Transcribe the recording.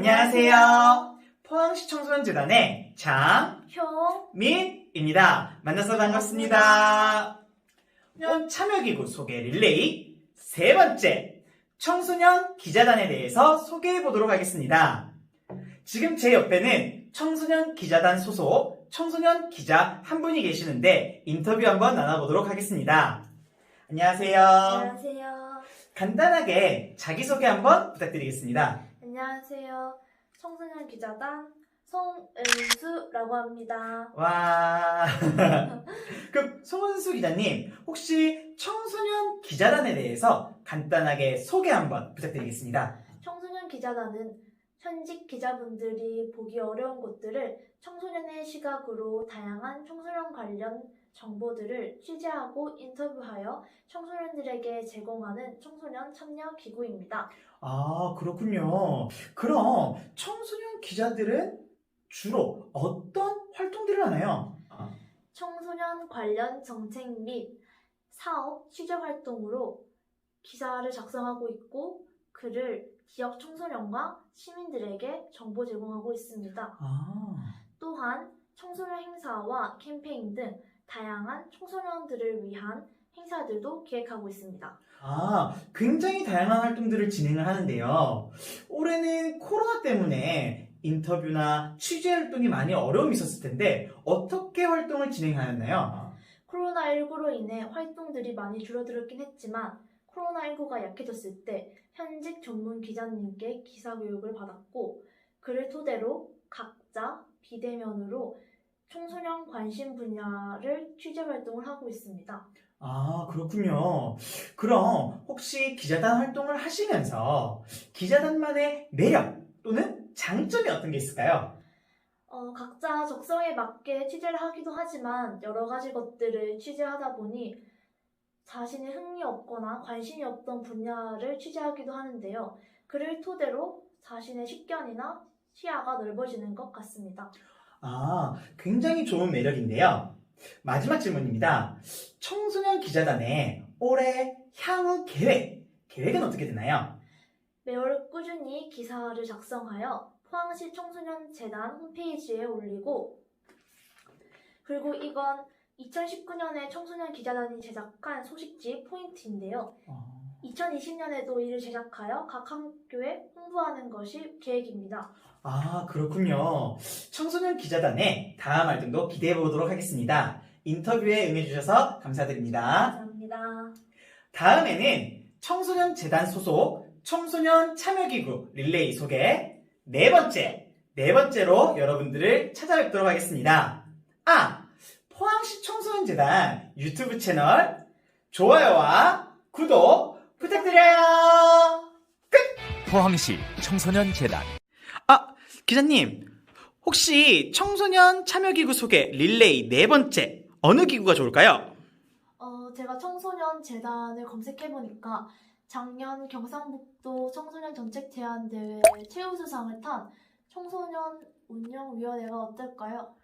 안녕하세요. 포항시 청소년재단의 형, 장민입니다. 만나서 반갑습니다. 청소년 참여기구 소개 릴레이 세 번째 청소년 기자단에 대해서 소개해 보도록 하겠습니다. 지금 제 옆에는 청소년 기자단 소속 청소년 기자 한 분이 계시는데 인터뷰 한번 나눠보도록 하겠습니다. 안녕하세요. 안녕하세요. 간단하게 자기소개 한번 부탁드리겠습니다. 안녕하세요. 청소년 기자단 송은수라고 합니다. 와. 그럼 송은수 기자님, 혹시 청소년 기자단에 대해서 간단하게 소개 한번 부탁드리겠습니다. 청소년 기자단은 현직 기자분들이 보기 어려운 곳들을 청소년의 시각으로 다양한 청소년 관련 정보들을 취재하고 인터뷰하여 청소년들에게 제공하는 청소년 참여 기구입니다. 아, 그렇군요. 그럼 청소년 기자들은 주로 어떤 활동들을 하나요? 청소년 관련 정책 및 사업 취재 활동으로 기사를 작성하고 있고 그를 지역 청소년과 시민들에게 정보 제공하고 있습니다. 아, 또한 청소년 행사와 캠페인 등 다양한 청소년들을 위한 행사들도 기획하고 있습니다. 아, 굉장히 다양한 활동들을 진행을 하는데요. 올해는 코로나 때문에 인터뷰나 취재 활동이 많이 어려움이 있었을 텐데 어떻게 활동을 진행하였나요? 코로나19로 인해 활동들이 많이 줄어들었긴 했지만 코로나19가 약해졌을 때 현직 전문 기자님께 기사 교육을 받았고 그를 토대로 각자 비대면으로 청소년 관심 분야를 취재 활동을 하고 있습니다. 아, 그렇군요. 그럼 혹시 기자단 활동을 하시면서 기자단만의 매력 또는 장점이 어떤 게 있을까요? 어, 각자 적성에 맞게 취재를 하기도 하지만 여러 가지 것들을 취재하다 보니 자신의 흥미 없거나 관심이 없던 분야를 취재하기도 하는데요. 그를 토대로 자신의 식견이나 시야가 넓어지는 것 같습니다. 아, 굉장히 좋은 매력인데요. 마지막 질문입니다. 청소년 기자단의 올해 향후 계획, 계획은 어떻게 되나요? 매월 꾸준히 기사를 작성하여 포항시 청소년 재단 홈페이지에 올리고 그리고 이건 2019년에 청소년 기자단이 제작한 소식지 포인트인데요. 어, 2020년에도 이를 제작하여 각 학교에 홍보하는 것이 계획입니다. 아, 그렇군요. 청소년 기자단의 다음 활동도 기대해 보도록 하겠습니다. 인터뷰에 응해주셔서 감사드립니다. 감사합니다. 다음에는 청소년 재단 소속 청소년 참여기구 릴레이 소개 네 번째, 네 번째로 여러분들을 찾아뵙도록 하겠습니다. 아, 포항시 청소년 재단 유튜브 채널 좋아요와 구독 부탁드려요. 포항시 청소년재단 아, 기자님, 혹시 청소년 참여기구 소개 릴레이 네 번째 어느 기구가 좋을까요? 어, 제가 청소년 재단을 검색해 보니까 작년 경상북도 청소년 정책 제안 대회 최우수상을 탄 청소년 운영위원회가 어떨까요?